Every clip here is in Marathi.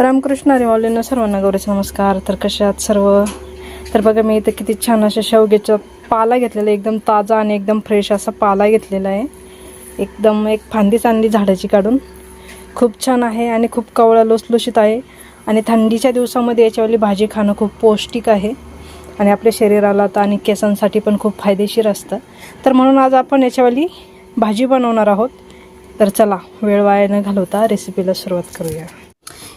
रामकृष्ण हरी सर्वांना गौरीचा नमस्कार. तर कशात आहात सर्व? तर बघा मी इथं किती छान अशा शेवग्याचा पाला घेतलेला आहे एकदम ताजा आणि एकदम फ्रेश असा पाला घेतलेला आहे. एकदम एक फांदीच आणली झाडाची काढून. खूप छान आहे आणि खूप कवळा लुसलुशीत आहे. आणि थंडीच्या दिवसामध्ये याच्यावाली भाजी खाणं खूप पौष्टिक आहे. आणि आपल्या शरीराला तर आणि केसांसाठी पण खूप फायदेशीर असतं. तर म्हणून आज आपण याच्यावाली भाजी बनवणार आहोत. तर चला वेळ वाया न घालवता रेसिपीला सुरुवात करूया.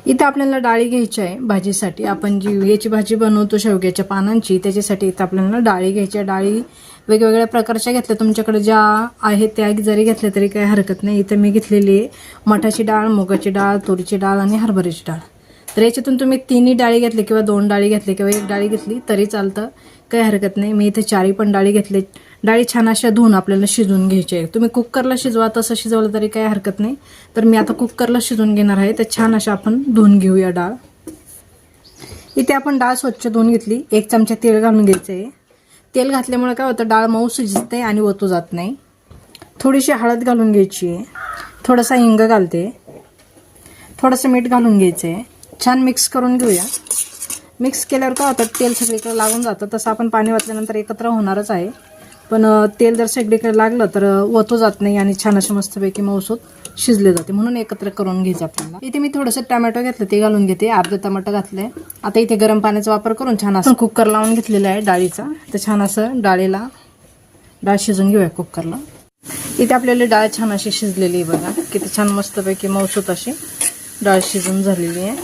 इथं आपल्याला डाळी घ्यायची आहे भाजीसाठी. आपण जी याची भाजी बनवतो शेवग्याच्या पानांची त्याच्यासाठी इथं आपल्याला डाळी घ्यायची आहे. डाळी वेगवेगळ्या प्रकारच्या घेतल्या. तुमच्याकडे ज्या आहेत त्या जरी घेतल्या तरी काही हरकत नाही. इथं मी घेतलेली आहे मठाची डाळ मुगाची डाळ तुरीची डाळ आणि हरभऱ्याची डाळ. तर याच्यातून तुम्ही तिन्ही डाळी घेतली किंवा दोन डाळी घेतली किंवा एक डाळी घेतली तरी चालतं. काही हरकत नाही. मी इथे चारही पण डाळी घेतले. डाळी छान अशा धुवून आपल्याला शिजवून घ्यायची आहे. तुम्ही कुकरला शिजवा तसं शिजवलं तरी काही हरकत नाही. तर मी आता कुकरला शिजवून घेणार आहे. तर छान अशा आपण धुवून घेऊया डाळ. इथे आपण डाळ स्वच्छ धुवून घेतली. एक चमचा तेल घालून घ्यायचं आहे तेल घातल्यामुळे काय होतं? डाळ मऊ शिजते आणि ओतू जात नाही. थोडीशी हळद घालून घ्यायची आहे. थोडासा हिंग घालते. थोडंसं मीठ घालून घ्यायचं आहे छान मिक्स करून घेऊया. मिक्स केल्यावर काय होतं तेल सगळीकडे लागून जातं. तसं आपण पाणी वाचल्यानंतर एकत्र होणारच आहे. पण तेल जर सगळीकडे लागलं तर ओतो ओतू जात नाही आणि छान असे मस्तपैकी मौसूत शिजले जाते. म्हणून एकत्र करून घ्यायचं आपल्याला. इथे मी थोडंसं टमॅटो घेतलं ते घालून घेते. अर्धं टमाटो घातलंय आता इथे गरम पाण्याचा वापर करून छान असं कुकर लावून घेतलेला आहे डाळीचा. तर छान असं डाळीला डाळ शिजून घेऊया कुकरला इथे आपल्याला डाळ छान अशी शिजलेली आहे बघा. किती छान मस्तपैकी मौसूत अशी. डाळ शिजून झालेली आहे.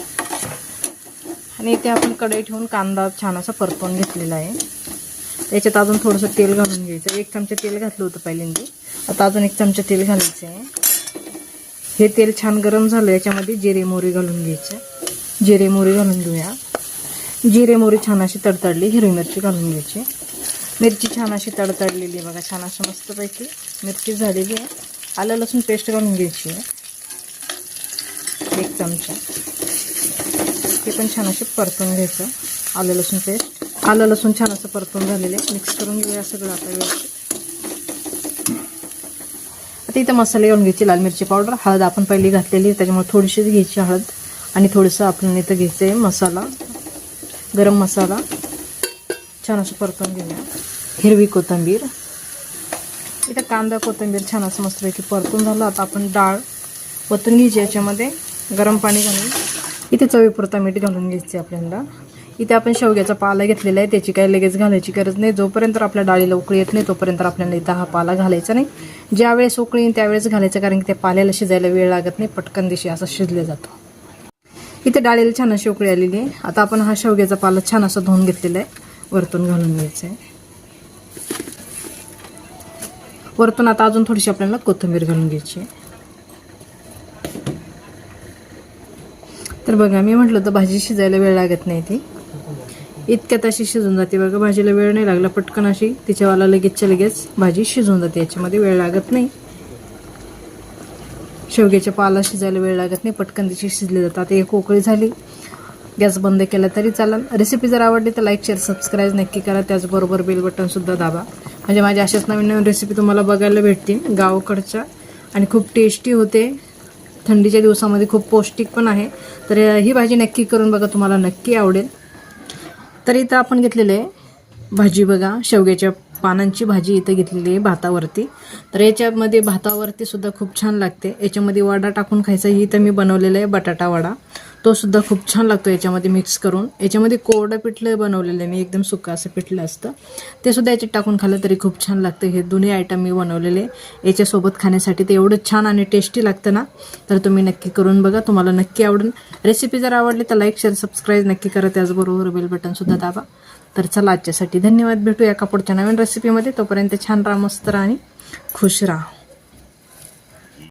आणि इथे आपण कढई ठेवून कांदा छान असा परतवून घेतलेला आहे. त्याच्यात अजून थोडंसं तेल घालून घ्यायचं. एक चमचा तेल घातलं होतं पहिल्यांदा. आता अजून एक चमचा तेल घालायचं आहे. हे तेल छान गरम झालं याच्यामध्ये जिरे मोहरी घालून घ्यायचं. जिरे मोहरी घालून घेऊया. जिरे मोहरी छान अशी तडतडली हिरवी मिरची घालून घ्यायची. मिरची छान अशी तडतडलेली आहे बघा छान अशी मस्तपैकी. मिरची झालेली आहे आलं लसूण पेस्ट घालून घ्यायची आहे. एक चमचा. ते पण छान असे परतून घ्यायचं. आलं लसूण पेस्ट. आलं लसूण छान असं परतून झालेलं. आहे मिक्स करून घेऊया सगळं आता व्यवस्थित. आता इथं मसाले घेऊन घ्यायची. लाल मिरची पावडर हळद आपण पहिली घातलेली आहे त्याच्यामुळे थोडीशीच घ्यायची हळद. आणि थोडंसं आपण इथं घ्यायचं आहे मसाला. गरम मसाला. छान असं परतून घेऊया. हिरवी कोथिंबीर. इथं कांदा कोथिंबीर छान असं मस्तपैकी परतून झालं. आता आपण डाळ ओतून घ्यायची याच्यामध्ये गरम पाणी घालून इथे चवीपुरता मीठ घालून घ्यायचे आपल्याला. इथे आपण शेवग्याचा पाला घेतलेला आहे त्याची काही लगेच घालायची गरज नाही. जोपर्यंत आपल्या डाळीला उकळी येत नाही तोपर्यंत आपल्याला इथं हा पाला घालायचा नाही. ज्यावेळेस उकळी येईल त्यावेळेस घालायचं कारण की त्या पाल्याला शिजायला वेळ लागत नाही. पटकन दिशी असं शिजले जातो. इथे डाळीला छान अशी उकळी आलेली आहे. आता आपण हा शेवग्याचा पाला छान असा धुवून घेतलेला आहे. वरतून घालून घ्यायचं आहे. वरतून आता अजून थोडीशी आपल्याला कोथिंबीर घालून घ्यायची आहे. तर बघा मी म्हटलं तर भाजी शिजायला वेळ लागत नाही ती. इतक्यात अशी शिजून जाते बघा भाजीला वेळ नाही लागला पटकन अशी. तिच्यावाला लगेचच्या लगेच भाजी शिजून जाते याच्यामध्ये वेळ लागत नाही. शेवग्याच्या पाला शिजायला वेळ लागत नाही पटकन तिची शिजली जातात आता एक उकळी झाली. गॅस बंद केला तरी चालेल. रेसिपी जर आवडली तर लाईक शेअर सबस्क्राईब नक्की करा. त्याचबरोबर बेल बटनसुद्धा दाबा. म्हणजे माझ्या अशाच नवीन नवीन रेसिपी तुम्हाला बघायला भेटतील. गावाकडच्या आणि खूप टेस्टी होते. थंडीच्या दिवसामध्ये खूप पौष्टिक पण आहे. तर ही भाजी नक्की करून बघा तुम्हाला नक्की आवडेल. तर इथं आपण घेतलेलं आहे भाजी बघा शेवग्याच्या पानांची भाजी इथं घेतलेली आहे भातावरती. तर याच्यामध्ये भातावरती सुद्धा खूप छान लागते. याच्यामध्ये वडा टाकून खायचा ही इथं मी बनवलेलं आहे बटाटा वडा. तो सुद्धा खूप छान लागतो याच्यामध्ये मिक्स करून. याच्यामध्ये कोरडं पिठलं बनवलेलं आहे. मी एकदम सुका असं पिठलं असतं. ते सुद्धा याच्यात टाकून खाल्लं तरी खूप छान लागतं. हे दोन्ही आयटम मी बनवलेले याच्यासोबत खाण्यासाठी ते एवढं छान आणि टेस्टी लागतं ना तर तुम्ही नक्की करून बघा. तुम्हाला नक्की आवडेल. रेसिपी जर आवडली तर लाईक शेअर सबस्क्राईब नक्की करा. त्याचबरोबर बेल बटनसुद्धा दाबा. तर चला आजच्यासाठी धन्यवाद. भेटूया का पुढच्या नवीन रेसिपीमध्ये तोपर्यंत छान राहा मस्त राहा आणि खुश राहा.